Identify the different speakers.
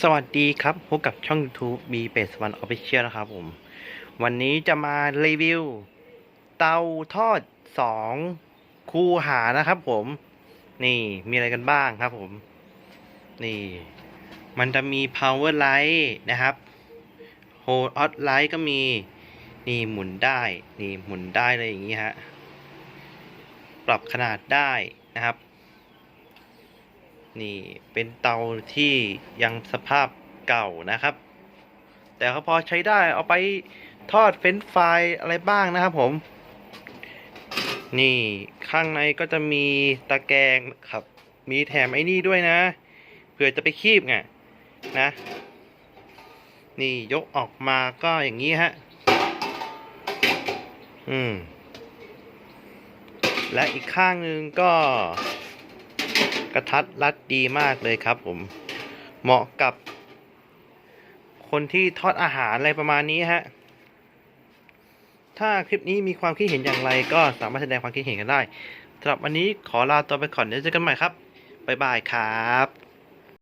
Speaker 1: สวัสดีครับพบกับช่อง YouTube B เ a 1 Official นะครับผม วันนี้จะมารีวิว เตาทอดสองคูหานะครับผม นี่มีอะไรกันบ้างครับผม นี่ มันจะมี power light นะครับ hold out light ก็มี นี่หมุนได้ นี่หมุนได้เลยอย่างนี้ฮะ ปรับขนาดได้นะครับ นี่เป็นเตาที่ยังสภาพเก่านะครับ แต่ก็พอใช้ได้เอาไปทอดเฟรนฟรายอะไรบ้างนะครับผม นี่ข้างในก็จะมีตะแกรงครับ มีแถมไอ้นี่ด้วยนะ เผื่อจะไปคีบไงนะ นี่ยกออกมาก็อย่างนี้ฮะ อืม และอีกข้างหนึ่งก็ กระทัดรัดดีมากเลยครับ ผมเหมาะกับ คนที่ทอดอาหารอะไรประมาณนี้ฮะถ้าคลิปนี้มีความคิดเห็นอย่างไร ก็สามารถแสดงความคิดเห็นกันได้สำหรับวันนี้ขอลาตัวไปก่อนเดี๋ยวเจอกันใหม่ครับบ๊ายบายครับ